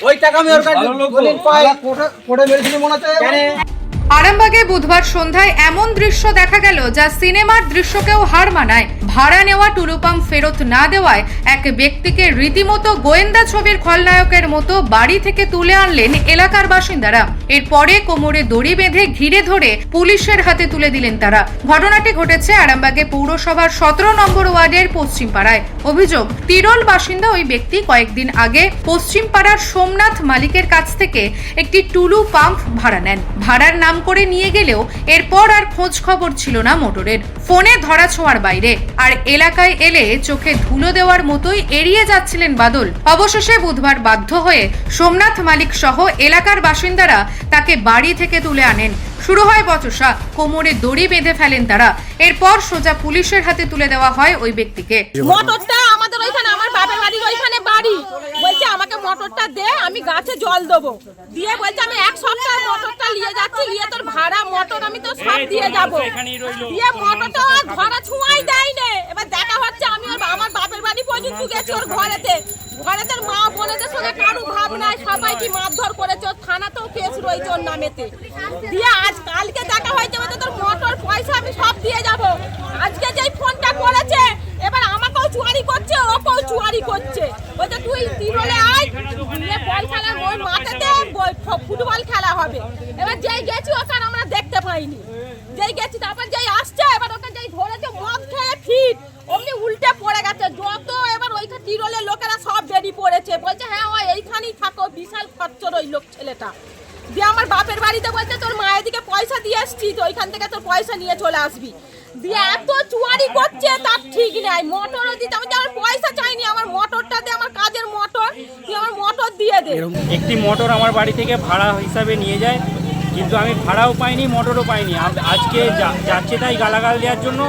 ওই টাকা আমি ওর কাছে বলিন পাই। কোটে মেরেছিলি মনে হচ্ছে? আরামবাগে বুধবার সন্ধ্যায় এমন দৃশ্য দেখা গেল যা সিনেমার দৃশ্যকেও হার মানায়। ভাড়া নেওয়া টুলু পাম্প ফেরত না দেওয়ায় এক ব্যক্তিকে রীতিমতো গোয়েন্দা ছবির খলনায়কের মতো বাড়ি থেকে তুলে আনলেন এলাকার বাসিন্দারা। এরপরে কোমরে দড়ি বেঁধে ঘিরে ধরে পুলিশের হাতে তুলে দিলেন তারা। ঘটনাটি ঘটেছে আরামবাগে পৌরসভার সতেরো নম্বর ওয়ার্ডের পশ্চিম পাড়ায় অভিযোগ, তিরল বাসিন্দা ওই ব্যক্তি কয়েকদিন আগে পশ্চিম পাড়ার সোমনাথ মালিকের কাছ থেকে একটি টুলু পাম্প ভাড়া নেন। ভাড়ার নাম করে নিয়ে গেলেও এরপর আর খোঁজ খবর ছিল না মোটরের। ফোনে ধরা ছোঁয়ার বাইরে। আর এলাকায় এলে চোখে ধুলো দেওয়ার মতোই এড়িয়ে যাচ্ছিলেন বাদল। অবশেষে বুধবার বাধ্য হয়ে সোমনাথ মালিক সহ এলাকার বাসিন্দারা তাকে বাড়ি থেকে তুলে আনেন। শুরু হয় বচসা। কোমরে দড়ি বেঁধে ফেলেন তারা। এরপর সোজা পুলিশের হাতে তুলে দেওয়া হয় ওই ব্যক্তিকে। মোটরটা আমাদের ওইখানে, আমার বাপের বাড়ির ওইখানে বাড়ি। বলছে, আমাকে মোটরটা দে, আমি গাছে জল দেবো। দিয়ে বলছে, আমি এক সপ্তাহ মোটরটা নিয়ে যাচ্ছি তোর ভাড়া মোটর আমি তো সব দিয়ে যাব। দিয়ে মোটরটা আর ঘরে ছুঁয়াই দেয় নে। এবার দেখা হচ্ছে আমি ওর আমার বাপের বাড়ি পর্যন্ত গেছি ওর ঘরেতে। ঘরেতে মা বোনেদের সঙ্গে কারু ভাব নাই সবাইকে মারধর করেছে? ওর থানাতেও কেস রয়েছে ওর নামেতে। দিয়ে আজ কালকে দেখা হয়েছে বলছে তোর মোটর পয়সা আমি সব দিয়ে যাব। আজকে যেই ফোনটা করেছে এবার আমাকেও চুয়ারি করছে ওকেও চুয়ারি করছে। বলছে তুই আয় নিয়ে বল খেলা ওই মাঠেতে বল- ফ- ফুটবল খেলা হবে। এবার যেই গেছি ওখানে আমরা দেখতে পাইনি। যেই গেছি, তারপর যেই আসছে, এবার ওকে যেই ধরেছে, মদ খেয়ে ফিট। অমনি উল্টে পড়ে গেছে। যত এবার ওইখানে তিরলের লোকেরা সব বেরিয়ে পড়েছে। বলছে হ্যাঁ ও এইখানেই থাকো, বিশাল খচ্চর ওই লোক ছেলেটা। দিয়ে আমার বাপের বাড়িতে বলছে, তোর মায়ের দিকে পয়সা দিয়ে আসছি তো ওইখান থেকে তোর পয়সা নিয়ে চলে আসবি। দিয়ে এত চুয়ারি করছে, তার ঠিক নাই। মোটরও দিতে আমি যে আমার পয়সা চাইনি আমার মোটরটা দে আমার কাজের মোটর তুই আমার মোটর একটি মোটর আমার বাড়ি থেকে ভাড়া হিসাবে নিয়ে যায়, কিন্তু আমি ভাড়াও পাইনি, মোটরও পাইনি। আজকে যাচ্ছে তাই গালাগাল দেওয়ার জন্য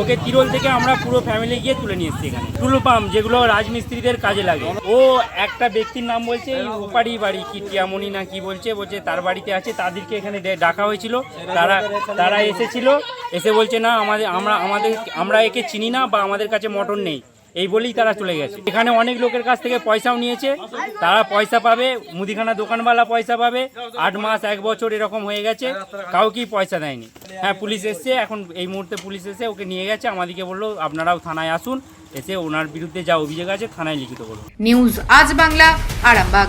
ওকে তিরল থেকে আমরা পুরো ফ্যামিলি গিয়ে তুলে নিয়ে এসেছি এখানে। টুলু পাম্প যেগুলো রাজমিস্ত্রিদের কাজে লাগে। ও একটা ব্যক্তির নাম বলছে ওপারি বাড়ি, কি টিয়ামণি না কি বলছে বলছে তার বাড়িতে আছে, তাদেরকে এখানে ডাকা হয়েছিল। তারা তারা এসেছিল, এসে বলছে, না, আমাদের আমরা আমাদের আমরা একে চিনি না বা আমাদের কাছে মোটর নেই। এই বলেই তারা চলে গেছে। এখানে অনেক লোকের কাছ থেকে পয়সাও নিয়েছে, তারা পয়সা পাবে, মুদিখানা দোকানওয়ালা পয়সা পাবে, আট মাস, এক বছর এরকম হয়ে গেছে, কাউকেই পয়সা দেয়নি। হ্যাঁ পুলিশ এসছে, এখন এই মুহূর্তে পুলিশ এসে ওকে নিয়ে গেছে, আমাদেরকে বলল, আপনারাও থানায় আসুন, এসে ওনার বিরুদ্ধে যা অভিযোগ আছে, থানায় লিখিত করুন। নিউজ আজ বাংলা, আরামবাগ।